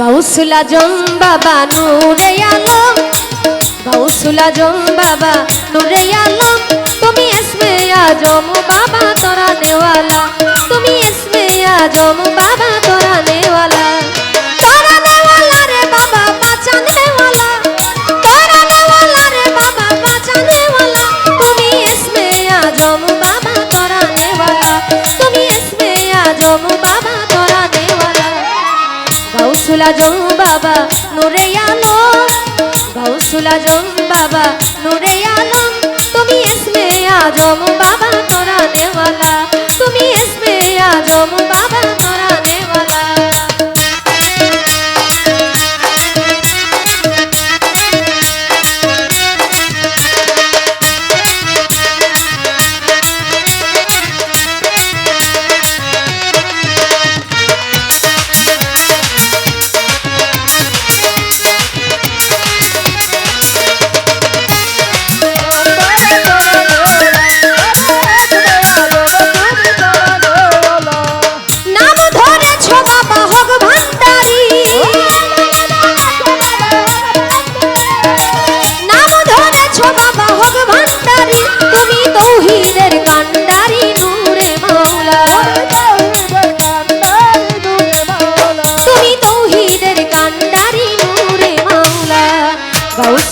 গাউসুলা জম বাবা নুরে আলম, গাউসুলা জম বাবা নুরে আলম, তুমি এসমে আজম বাবা তোরা নেওয়ালা, তুমি এসমে আজম বাবা তোরা নেওয়ালা। আজম বাবা নূরে আলম। তুমি ইসমে আজম বাবা তোরা নেওয়ালা তুমি ইসমে আজম বাবা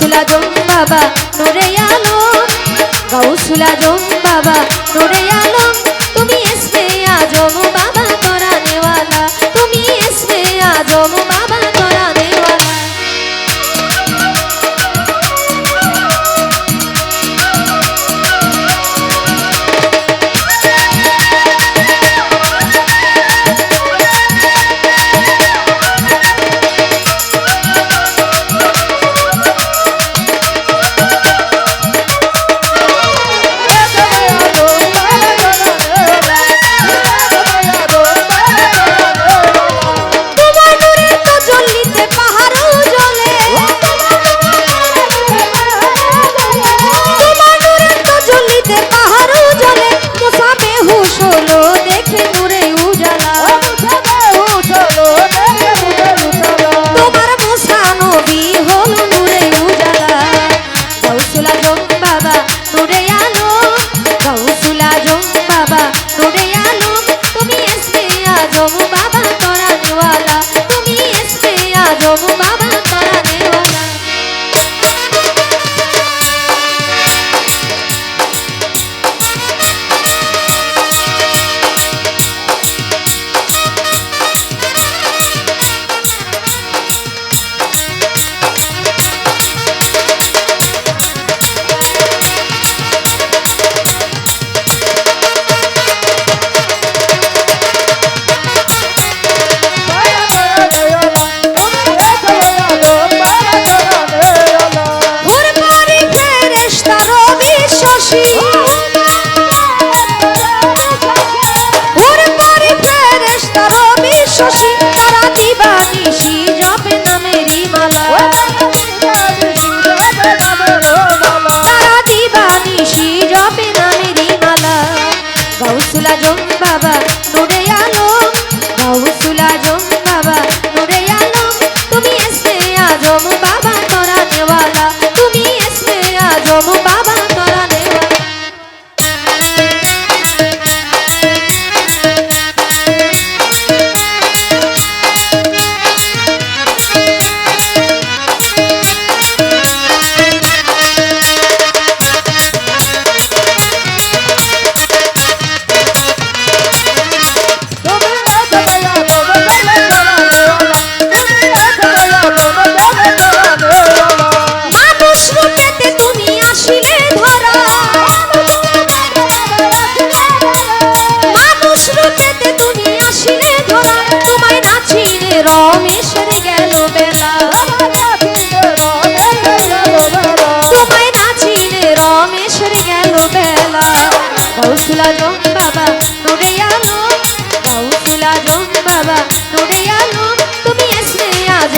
গাউসুল আজম বাবা নোরে আলম গাউসুল আজম বাবা নোরে আলম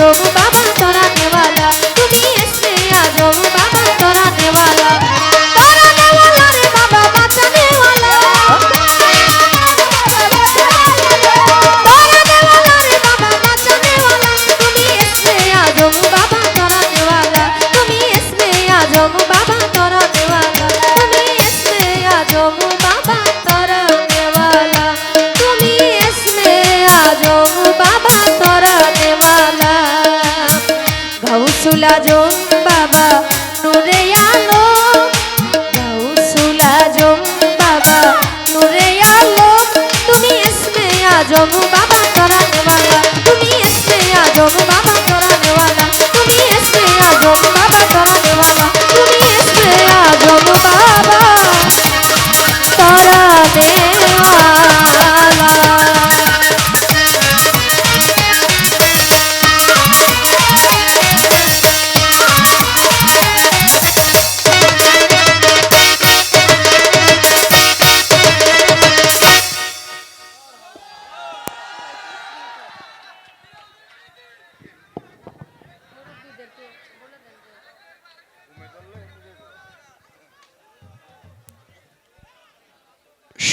Todo রসুলা জোন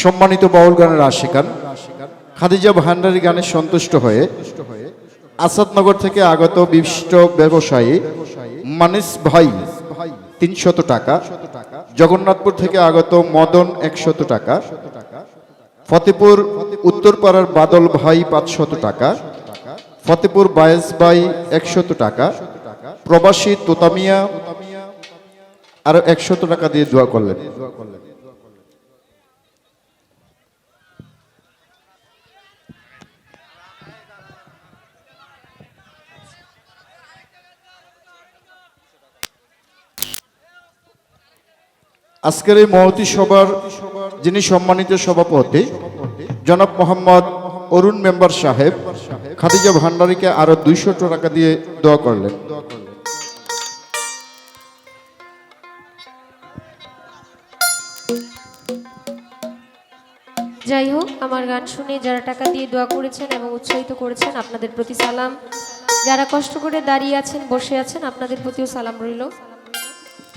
সম্মানিত বাউল গানের আশিকান, খাদিজা ভান্ডারি গানে সন্তুষ্ট হয়ে আসাদনগর থেকে আগত বিশিষ্ট ব্যবসায়ী মানিস ভাই তিনশত টাকা, জগন্নাথপুর থেকে আগত মদন একশত টাকা, ফতেপুর উত্তরপাড়ার বাদল ভাই পাঁচশত টাকা, ফতেপুর বায়েস ভাই একশত টাকা, প্রবাসী তোতামিয়া আরও একশত টাকা দিয়ে দোয়া করলেন। আজকের এই মহতি সভার যিনি সম্মানিত সভাপতি, জনাব মোহাম্মদ অরুণ মেম্বার সাহেব, খাদিজা ভান্ডারীকে আরও দুইশো টাকা দিয়ে দোয়া করলেন। যাই হোক, আমার গান শুনে যারা টাকা দিয়ে দোয়া করেছেন এবং উৎসাহিত করেছেন, আপনাদের প্রতি সালাম। যারা কষ্ট করে দাঁড়িয়ে আছেন, বসে আছেন, আপনাদের প্রতিও সালাম রইল।